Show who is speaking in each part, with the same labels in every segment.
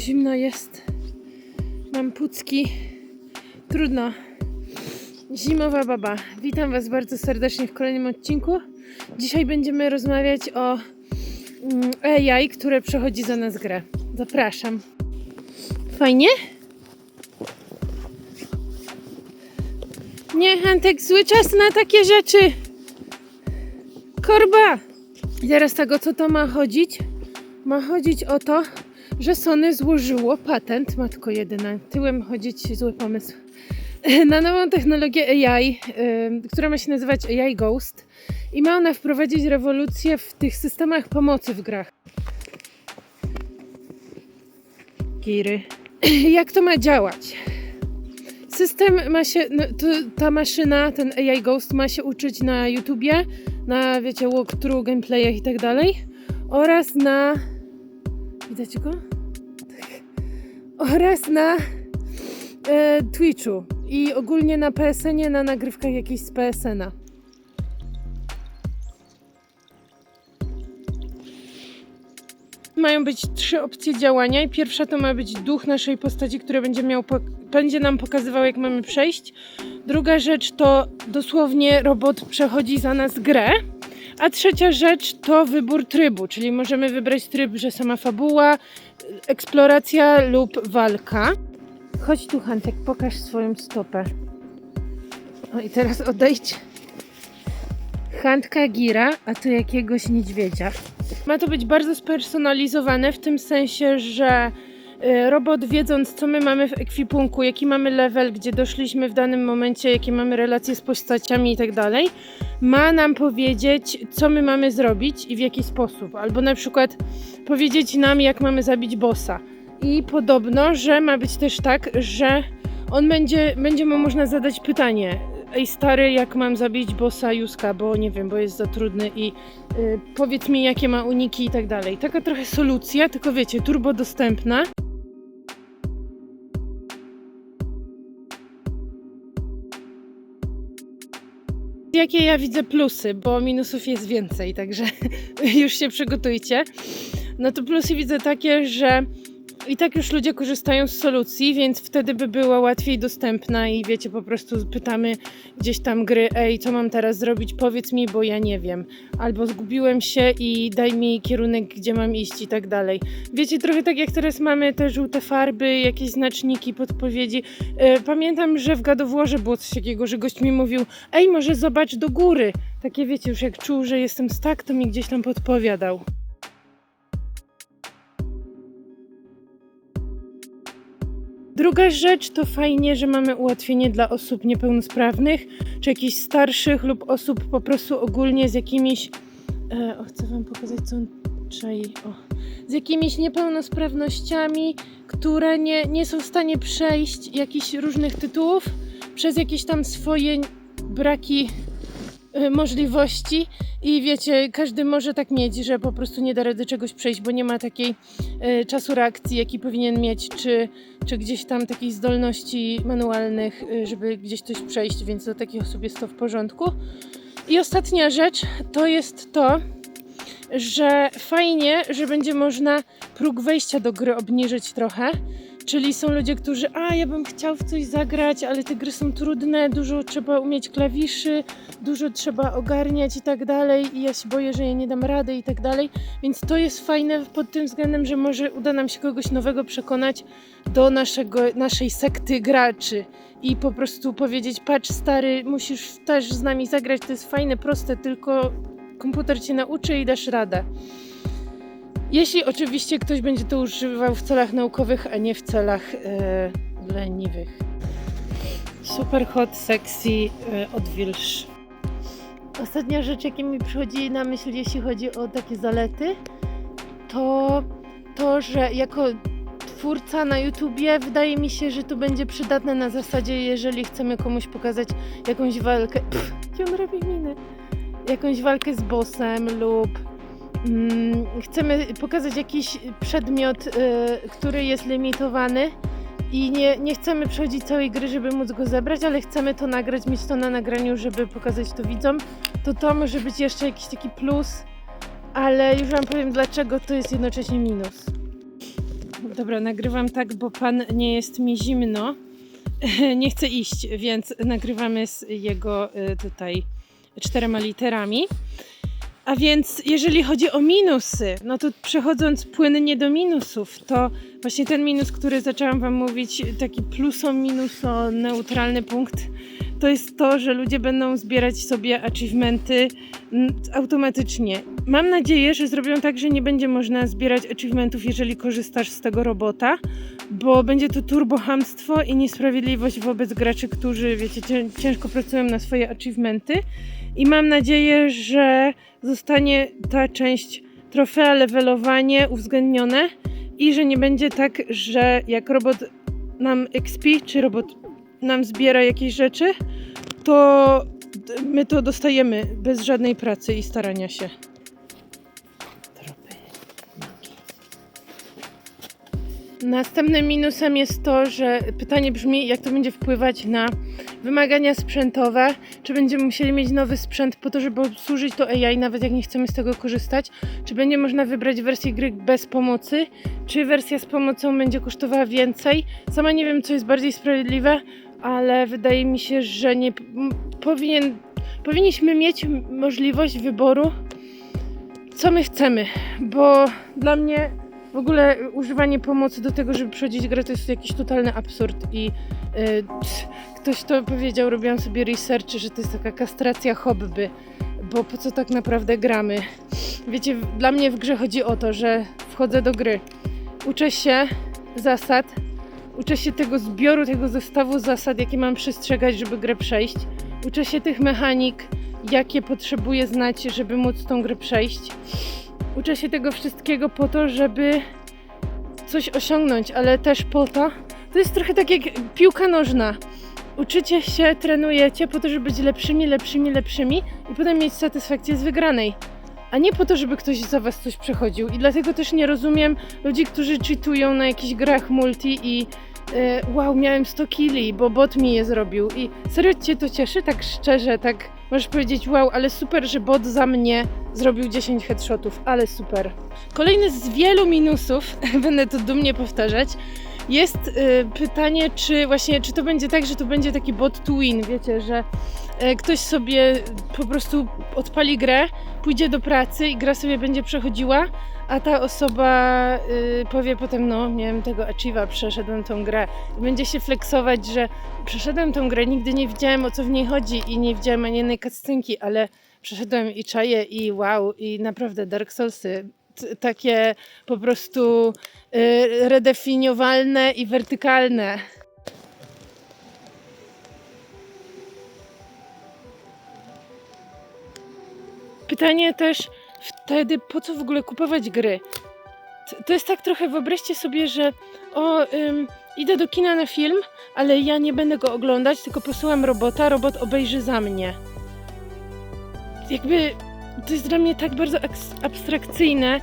Speaker 1: zimno jest. Mam pucki. Trudno. Zimowa baba. Witam Was bardzo serdecznie w kolejnym odcinku. Dzisiaj będziemy rozmawiać o mm, AI, które przechodzi za nas grę. Zapraszam. Fajnie? Nie, Antek, zły czas na takie rzeczy. Korba! I teraz tego, co to ma chodzić? Ma chodzić o to, że Sony złożyło patent, matko jedyna, tyłem chodzić, zły pomysł, na nową technologię AI, która ma się nazywać AI Ghost i ma ona wprowadzić rewolucję w tych systemach pomocy w grach. Giry. Jak to ma działać? System ma się, no, to, ta maszyna, ten AI Ghost ma się uczyć na YouTubie, na wiecie, walkthrough, gameplayach i tak dalej oraz na Widać go? Tak. Oraz na e, Twitchu i ogólnie na PSN-ie, na nagrywkach jakichś z PSN-a. Mają być trzy opcje działania i pierwsza to ma być duch naszej postaci, który będzie, miał będzie nam pokazywał jak mamy przejść. Druga rzecz to dosłownie robot przechodzi za nas grę. A trzecia rzecz to wybór trybu, czyli możemy wybrać tryb, że sama fabuła, eksploracja lub walka. Chodź tu, Hantek, pokaż swoją stopę. O i teraz odejdź. Hantka Gira, a to jakiegoś niedźwiedzia. Ma to być bardzo spersonalizowane w tym sensie, że robot wiedząc co my mamy w ekwipunku, jaki mamy level, gdzie doszliśmy w danym momencie, jakie mamy relacje z postaciami i tak dalej, ma nam powiedzieć, co my mamy zrobić i w jaki sposób. Albo na przykład powiedzieć nam, jak mamy zabić bossa. I podobno, że ma być też tak, że on będzie, będzie mu można zadać pytanie. Ej stary, jak mam zabić bossa Juska, bo nie wiem, bo jest za trudny i y, powiedz mi, jakie ma uniki i tak dalej. Taka trochę solucja, tylko wiecie, turbo dostępna. Jakie ja widzę plusy, bo minusów jest więcej, także już się przygotujcie. No to plusy widzę takie, że i tak już ludzie korzystają z solucji, więc wtedy by była łatwiej dostępna i wiecie, po prostu pytamy gdzieś tam gry, ej, co mam teraz zrobić, powiedz mi, bo ja nie wiem. Albo zgubiłem się i daj mi kierunek, gdzie mam iść i tak dalej. Wiecie, trochę tak jak teraz mamy te żółte farby, jakieś znaczniki, podpowiedzi. E, Pamiętam, że w gadowłorze było coś takiego, że gość mi mówił, ej, może zobacz do góry. Takie wiecie, już jak czuł, że jestem stak, to mi gdzieś tam podpowiadał. Druga rzecz to fajnie, że mamy ułatwienie dla osób niepełnosprawnych, czy jakichś starszych lub osób po prostu ogólnie z jakimiś. E, o, chcę Wam pokazać, co on czai. O, z jakimiś niepełnosprawnościami, które nie, nie są w stanie przejść jakichś różnych tytułów przez jakieś tam swoje braki możliwości i wiecie, każdy może tak mieć, że po prostu nie da rady czegoś przejść, bo nie ma takiej e, czasu reakcji, jaki powinien mieć, czy, czy gdzieś tam takich zdolności manualnych, e, żeby gdzieś coś przejść, więc do takich osób jest to w porządku. I ostatnia rzecz to jest to, że fajnie, że będzie można próg wejścia do gry obniżyć trochę. Czyli są ludzie, którzy, a ja bym chciał w coś zagrać, ale te gry są trudne, dużo trzeba umieć klawiszy, dużo trzeba ogarniać i tak dalej, i ja się boję, że ja nie dam rady i tak dalej. Więc to jest fajne pod tym względem, że może uda nam się kogoś nowego przekonać do naszego, naszej sekty graczy i po prostu powiedzieć: Patrz, stary, musisz też z nami zagrać, to jest fajne, proste, tylko komputer cię nauczy i dasz radę. Jeśli oczywiście ktoś będzie to używał w celach naukowych, a nie w celach e, leniwych. Super hot, sexy, e, odwilż. Ostatnia rzecz, jaka mi przychodzi na myśl, jeśli chodzi o takie zalety, to to, że jako twórca na YouTubie wydaje mi się, że to będzie przydatne na zasadzie, jeżeli chcemy komuś pokazać jakąś walkę. Pff, jakie on robi miny? Jakąś walkę z bossem lub chcemy pokazać jakiś przedmiot, y, który jest limitowany i nie, nie chcemy przechodzić całej gry, żeby móc go zebrać, ale chcemy to nagrać, mieć to na nagraniu, żeby pokazać to widzom, to to może być jeszcze jakiś taki plus, ale już Wam powiem dlaczego to jest jednocześnie minus. Dobra, nagrywam tak, bo pan nie jest mi zimno. Nie chce iść, więc nagrywamy z jego y, tutaj czterema literami. A więc jeżeli chodzi o minusy, no to przechodząc płynnie do minusów, to właśnie ten minus, który zaczęłam Wam mówić, taki pluso, minuso, neutralny punkt, to jest to, że ludzie będą zbierać sobie achievementy mm, automatycznie. Mam nadzieję, że zrobią tak, że nie będzie można zbierać achievementów, jeżeli korzystasz z tego robota, bo będzie to turbohamstwo i niesprawiedliwość wobec graczy, którzy, wiecie, cię- ciężko pracują na swoje achievementy. I mam nadzieję, że zostanie ta część trofea, levelowanie uwzględnione i że nie będzie tak, że jak robot nam XP, czy robot nam zbiera jakieś rzeczy, to my to dostajemy bez żadnej pracy i starania się. Następnym minusem jest to, że pytanie brzmi, jak to będzie wpływać na wymagania sprzętowe, czy będziemy musieli mieć nowy sprzęt po to, żeby obsłużyć to AI, nawet jak nie chcemy z tego korzystać, czy będzie można wybrać wersję gry bez pomocy, czy wersja z pomocą będzie kosztowała więcej. Sama nie wiem, co jest bardziej sprawiedliwe, ale wydaje mi się, że nie powinien, powinniśmy mieć możliwość wyboru, co my chcemy, bo dla mnie w ogóle używanie pomocy do tego, żeby przechodzić grę, to jest jakiś totalny absurd i ps, ktoś to powiedział, robiłam sobie research, że to jest taka kastracja hobby, bo po co tak naprawdę gramy? Wiecie, dla mnie w grze chodzi o to, że wchodzę do gry, uczę się zasad, uczę się tego zbioru, tego zestawu zasad, jakie mam przestrzegać, żeby grę przejść, uczę się tych mechanik, jakie potrzebuję znać, żeby móc tą grę przejść. Uczę się tego wszystkiego po to, żeby coś osiągnąć, ale też po to, to jest trochę tak jak piłka nożna. Uczycie się, trenujecie po to, żeby być lepszymi, lepszymi, lepszymi i potem mieć satysfakcję z wygranej. A nie po to, żeby ktoś za was coś przechodził. I dlatego też nie rozumiem ludzi, którzy cheatują na jakichś grach multi i e, wow, miałem 100 killi, bo bot mi je zrobił. I serio cię to cieszy? Tak szczerze, tak możesz powiedzieć wow, ale super, że bot za mnie zrobił 10 headshotów, ale super. Kolejny z wielu minusów, będę to dumnie powtarzać, jest y, pytanie, czy właśnie, czy to będzie tak, że to będzie taki bot to win, wiecie, że e, ktoś sobie po prostu odpali grę, pójdzie do pracy i gra sobie będzie przechodziła, a ta osoba y, powie potem, no miałem tego achieve'a, przeszedłem tą grę. I będzie się flexować, że przeszedłem tą grę, nigdy nie wiedziałem o co w niej chodzi i nie widziałem ani jednej cutscenki, ale przeszedłem i czaję i wow, i naprawdę Dark Soulsy, takie po prostu y, redefiniowalne i wertykalne. Pytanie też wtedy, po co w ogóle kupować gry? To jest tak trochę, wyobraźcie sobie, że o, ym, idę do kina na film, ale ja nie będę go oglądać, tylko posyłam robota, robot obejrzy za mnie. Jakby to jest dla mnie tak bardzo abstrakcyjne.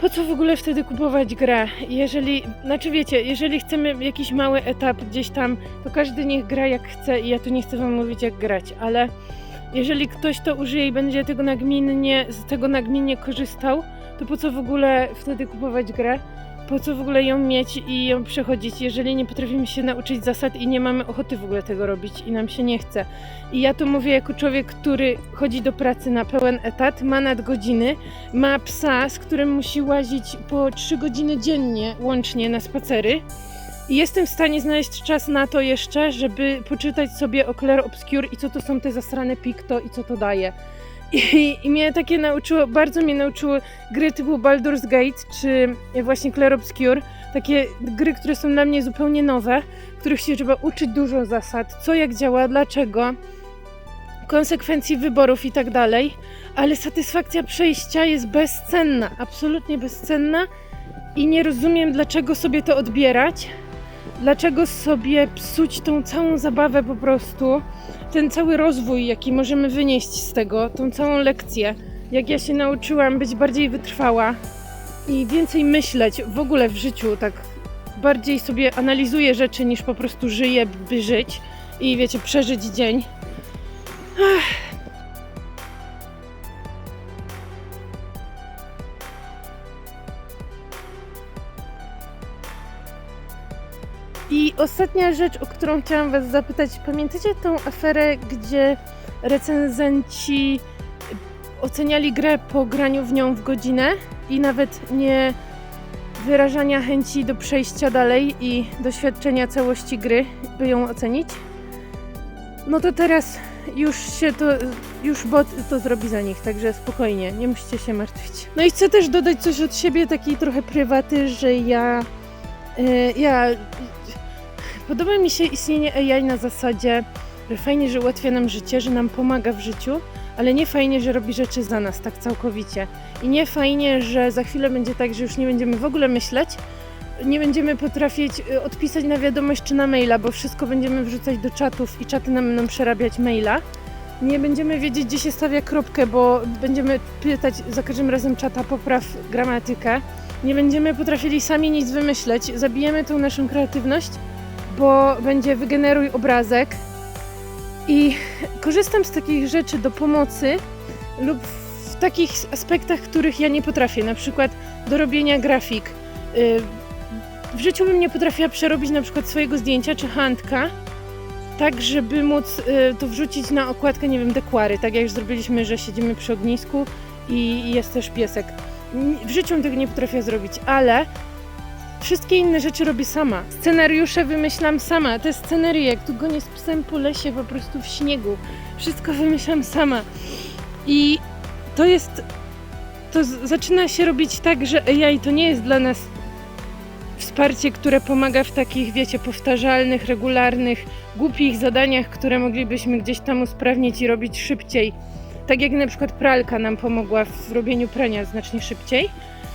Speaker 1: Po co w ogóle wtedy kupować grę? Jeżeli, znaczy wiecie, jeżeli chcemy jakiś mały etap gdzieś tam, to każdy niech gra jak chce i ja tu nie chcę wam mówić jak grać, ale jeżeli ktoś to użyje i będzie tego nagminnie, z tego nagminnie korzystał, to po co w ogóle wtedy kupować grę? Po co w ogóle ją mieć i ją przechodzić, jeżeli nie potrafimy się nauczyć zasad i nie mamy ochoty w ogóle tego robić i nam się nie chce? I ja to mówię jako człowiek, który chodzi do pracy na pełen etat, ma nadgodziny, ma psa, z którym musi łazić po 3 godziny dziennie łącznie na spacery. I jestem w stanie znaleźć czas na to jeszcze, żeby poczytać sobie o Clair Obscure i co to są te zasrane Picto i co to daje. I, I mnie takie nauczyło, bardzo mnie nauczyły gry typu Baldur's Gate czy właśnie Clair Obscure. Takie gry, które są dla mnie zupełnie nowe, których się trzeba uczyć dużo zasad, co jak działa, dlaczego, konsekwencji wyborów i tak dalej. Ale satysfakcja przejścia jest bezcenna, absolutnie bezcenna i nie rozumiem, dlaczego sobie to odbierać. Dlaczego sobie psuć tą całą zabawę po prostu, ten cały rozwój, jaki możemy wynieść z tego, tą całą lekcję. Jak ja się nauczyłam być bardziej wytrwała i więcej myśleć w ogóle w życiu, tak bardziej sobie analizuję rzeczy niż po prostu żyję, by żyć i wiecie, przeżyć dzień. I ostatnia rzecz, o którą chciałam Was zapytać. Pamiętacie tą aferę, gdzie recenzenci oceniali grę po graniu w nią w godzinę i nawet nie wyrażania chęci do przejścia dalej i doświadczenia całości gry, by ją ocenić? No to teraz już się to, już bot to zrobi za nich, także spokojnie, nie musicie się martwić. No i chcę też dodać coś od siebie, takiej trochę prywaty, że ja, e, ja, podoba mi się istnienie AI na zasadzie, że fajnie, że ułatwia nam życie, że nam pomaga w życiu, ale nie fajnie, że robi rzeczy za nas tak całkowicie. I nie fajnie, że za chwilę będzie tak, że już nie będziemy w ogóle myśleć, nie będziemy potrafić y, odpisać na wiadomość czy na maila, bo wszystko będziemy wrzucać do czatów i czaty nam będą przerabiać maila. Nie będziemy wiedzieć, gdzie się stawia kropkę, bo będziemy pytać za każdym razem czata popraw gramatykę. Nie będziemy potrafili sami nic wymyśleć. Zabijemy tą naszą kreatywność, bo będzie wygeneruj obrazek. I korzystam z takich rzeczy do pomocy lub w takich aspektach, których ja nie potrafię, na przykład do robienia grafik. Y, w życiu bym nie potrafiła przerobić na przykład swojego zdjęcia czy handka, tak żeby móc y, to wrzucić na okładkę, nie wiem, dekwary, tak jak już zrobiliśmy, że siedzimy przy ognisku i jest też piesek. W życiu tego nie potrafiła zrobić, ale wszystkie inne rzeczy robię sama. Scenariusze wymyślam sama, te scenerie, jak tu gonię z psem po lesie, po prostu w śniegu. Wszystko wymyślam sama. I to jest, to zaczyna się robić tak, że AI to nie jest dla nas wsparcie, które pomaga w takich, wiecie, powtarzalnych, regularnych, głupich zadaniach, które moglibyśmy gdzieś tam usprawnić i robić szybciej. Tak jak na przykład pralka nam pomogła w robieniu prania znacznie szybciej.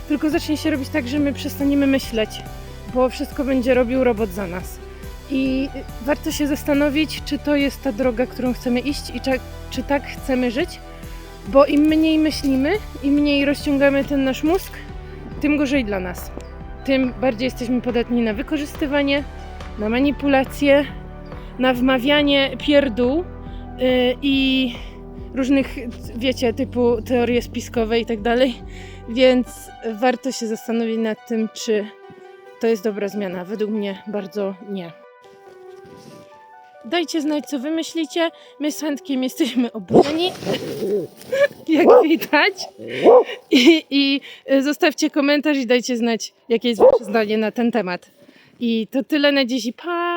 Speaker 1: Tylko zacznie się robić tak, że my przestaniemy myśleć, bo wszystko będzie robił robot za nas. I warto się zastanowić, czy to jest ta droga, którą chcemy iść i czy, tak chcemy żyć, bo im mniej myślimy, im mniej rozciągamy ten nasz mózg, tym gorzej dla nas tym bardziej jesteśmy podatni na wykorzystywanie, na manipulacje, na wmawianie pierdół yy, i różnych, wiecie, typu teorie spiskowe i tak dalej. Więc warto się zastanowić nad tym, czy to jest dobra zmiana. Według mnie bardzo nie. Dajcie znać, co wy myślicie. My z Handkiem jesteśmy oburzeni, jak widać. I, I zostawcie komentarz i dajcie znać, jakie jest wasze zdanie na ten temat. I to tyle na dziś pa!